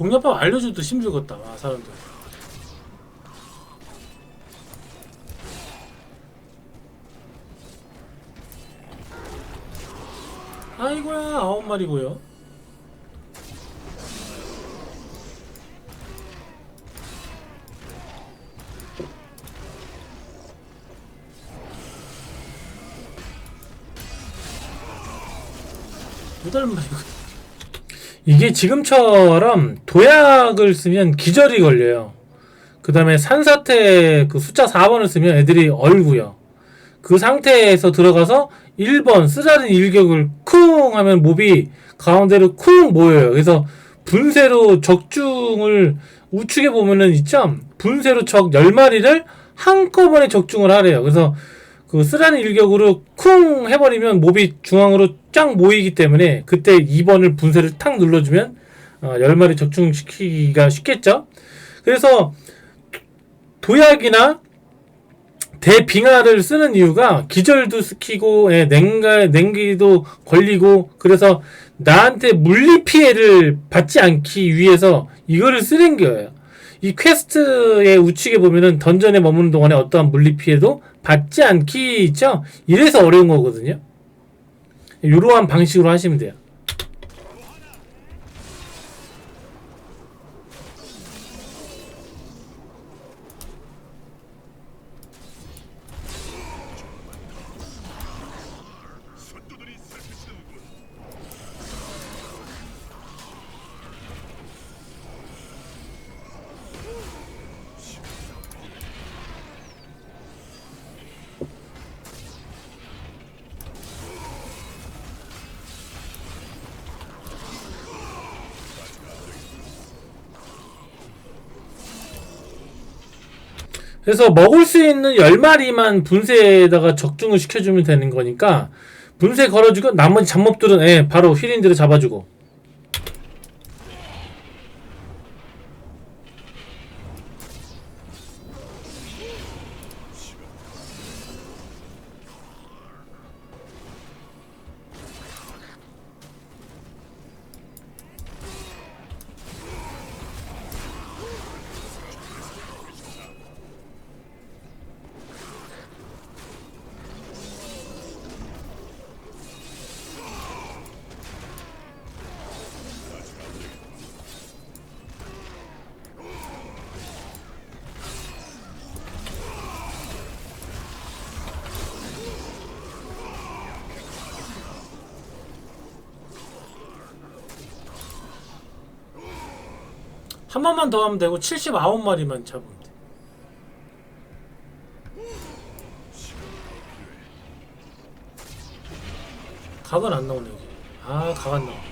공략법 알려줘도 힘들겠다 와 사람들. 아이고야 아홉 마리고요. 여덟 마리고 이게 지금처럼 도약을 쓰면 기절이 걸려요. 그 다음에 산사태 그 숫자 4번을 쓰면 애들이 얼고요. 그 상태에서 들어가서 1번 쓰라린 일격을 쿵 하면 몹이 가운데로 쿵 모여요. 그래서 분쇄로 적중을 우측에 보면은 있죠? 분쇄로 적 10마리를 한꺼번에 적중을 하래요. 그래서 그 쓰라린 일격으로 쿵 해버리면 몹이 중앙으로 쫙 모이기 때문에 그때 2번을 분쇄를 탁 눌러주면 어, 10마리 적중시키기가 쉽겠죠. 그래서 도약이나 대빙하를 쓰는 이유가 기절도 시키고 예, 냉가 냉기도 걸리고 그래서 나한테 물리 피해를 받지 않기 위해서 이거를 쓰는 거예요. 이 퀘스트의 우측에 보면은 던전에 머무는 동안에 어떠한 물리 피해도 받지 않기 있죠. 이래서 어려운 거거든요. 이러한 방식으로 하시면 돼요. 그래서 먹을 수 있는 10마리만 분쇄에다가 적중을 시켜주면 되는 거니까 분쇄 걸어주고 나머지 잡몹들은 예, 바로 휘린들을 잡아주고 한 번만 더 하면 되고 79마리만 잡으면 돼. 각은 안 나오네. 아, 각 안. 아,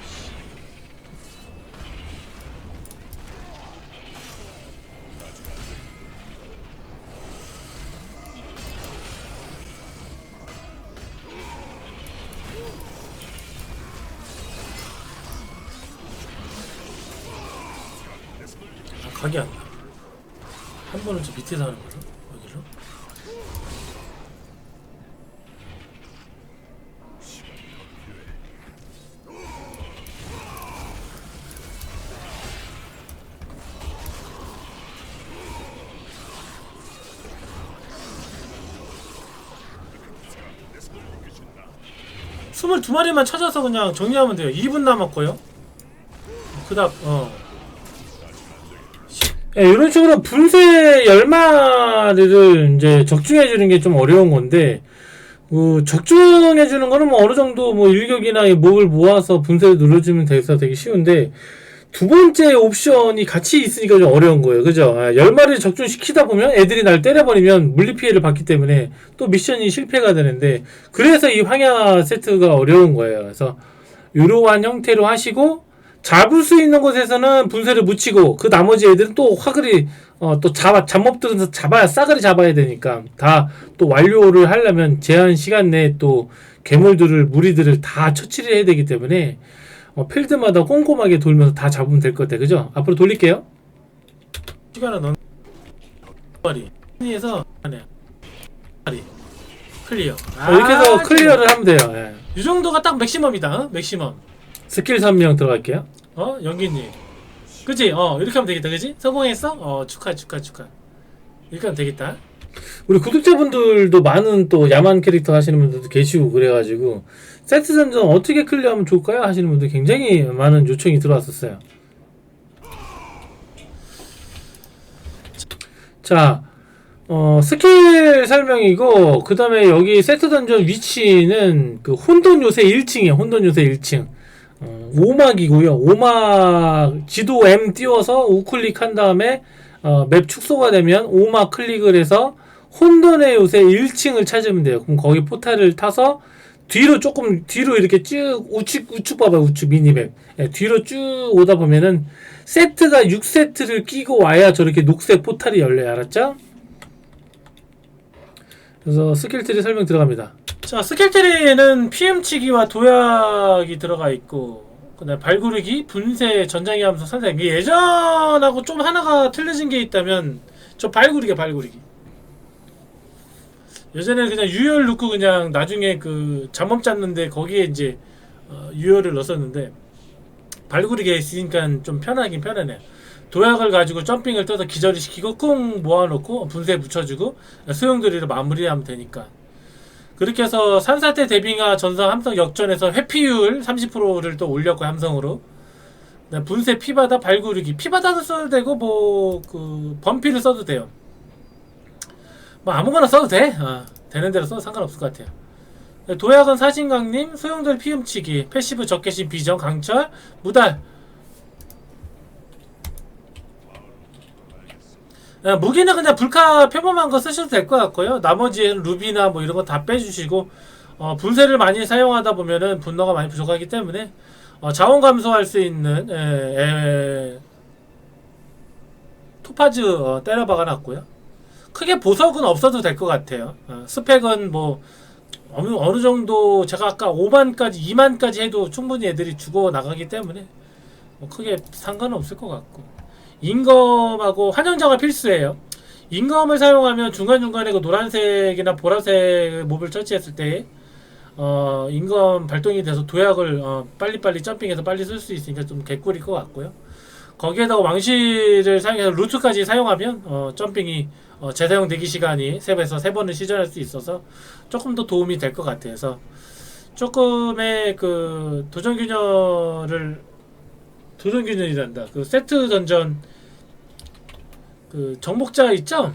각이 안 나. 한 번은 저 밑에서 하는 거죠? 여기로? 스물두 마리만 찾아서 그냥 정리하면 돼요. 2분 남았고요. 그다음 어. 예, 이런 식으로 분쇄 열마리를 이제 적중해 주는 게 좀 어려운 건데 그 적중해 주는 거는 뭐 어느 정도 뭐 일격이나 이 몹을 모아서 분쇄를 눌러주면 돼서 되게 쉬운데 두 번째 옵션이 같이 있으니까 좀 어려운 거예요. 그죠? 아, 열 마리를 적중시키다 보면 애들이 날 때려버리면 물리 피해를 받기 때문에 또 미션이 실패가 되는데 그래서 이 황야 세트가 어려운 거예요. 그래서 이러한 형태로 하시고 잡을 수 있는 곳에서는 분쇄를 묻히고 그 나머지 애들은 또 화그리 어, 또 잡아 잡몹들은 잡아야 싸그리 잡아야 되니까 다 또 완료를 하려면 제한 시간 내에 또 괴물들을 무리들을 다 처치를 해야 되기 때문에 어, 필드마다 꼼꼼하게 돌면서 다 잡으면 될 것 같아요. 그죠? 앞으로 돌릴게요. 시간을 넣는 마리 에서 안에 마리 클리어. 아, 이렇게 해서 클리어를 하면 돼요. 예. 이 정도가 딱 맥시멈이다. 어? 맥시멈. 스킬 3명 들어갈게요. 어? 연기님. 그치? 어 이렇게 하면 되겠다 그지? 성공했어? 어 축하 축하 축하 이렇게 하면 되겠다 우리 구독자분들도 많은 또 야만 캐릭터 하시는 분들도 계시고 그래가지고 세트 전전 어떻게 클리어하면 좋을까요? 하시는 분들 굉장히 많은 요청이 들어왔었어요. 자, 어, 스킬 설명이고 그 다음에 여기 세트 던전 위치는 그 혼돈 요새 1층이에요. 혼돈 요새 1층. 어, 오막이고요. 오막 지도 M 띄워서 우클릭 한 다음에 어, 맵 축소가 되면 오막 클릭을 해서 혼돈의 요새 1층을 찾으면 돼요. 그럼 거기 포탈을 타서 뒤로 조금 뒤로 이렇게 쭉 우측 우측 봐봐 우측 미니맵 예, 뒤로 쭉 오다 보면은 세트가 6세트를 끼고 와야 저렇게 녹색 포탈이 열려요 알았죠? 그래서 스킬 트리 설명 들어갑니다 자 스킬트리에는 피임치기와 도약이 들어가 있고 그다음 발구르기, 분쇄, 함수, 산사 이게 예전하고 좀 하나가 틀려진 게 있다면 저 발구르기 발구르기. 예전에 그냥 유혈 넣고 그냥 나중에 그 잠엄 짰는데 거기에 이제 어, 유혈을 넣었었는데 발구르기에 있으니까 좀 편하긴 편하네. 도약을 가지고 점핑을 떠서 기절을 시키고 쿵 모아놓고 분쇄 붙여주고 소용돌이로 마무리하면 되니까 그렇게 해서 산사태 대빙하 전사 함성 역전에서 회피율 30%를 또 올렸고 함성으로. 그다음 분쇄 피바다 발구르기. 피바다도 써도 되고 뭐 그 범피를 써도 돼요. 뭐 아무거나 써도 돼. 어, 되는 대로 써도 상관없을 것 같아요. 도약은 사신강림 소용돌 피움치기 패시브 적개심 비정 강철 무달 무기는 그냥 불카 표범한 거 쓰셔도 될 것 같고요. 나머지는 루비나 뭐 이런 거 다 빼주시고 어, 분쇄를 많이 사용하다 보면은 분노가 많이 부족하기 때문에 어, 자원 감소할 수 있는 에, 에, 토파즈 어, 때려 박아놨고요. 크게 보석은 없어도 될 것 같아요. 어, 스펙은 뭐 어느, 어느 정도 제가 아까 5만까지 2만까지 해도 충분히 애들이 죽어 나가기 때문에 뭐 크게 상관은 없을 것 같고 임검하고 환영자가 필수예요. 임검을 사용하면 중간중간에 그 노란색이나 보라색 몹을 처치했을 때 어, 임검 발동이 돼서 도약을 어, 빨리빨리 점핑해서 빨리 쓸 수 있으니까 좀 개꿀일 것 같고요. 거기에다가 왕실을 사용해서 루트까지 사용하면 어, 점핑이 어, 재사용 대기 시간이 3배에서 3번을 시전할 수 있어서 조금 더 도움이 될 것 같아서 조금의 그 도전 균열을 도전 균열이란다. 그 세트 던전 그 정복자 있죠?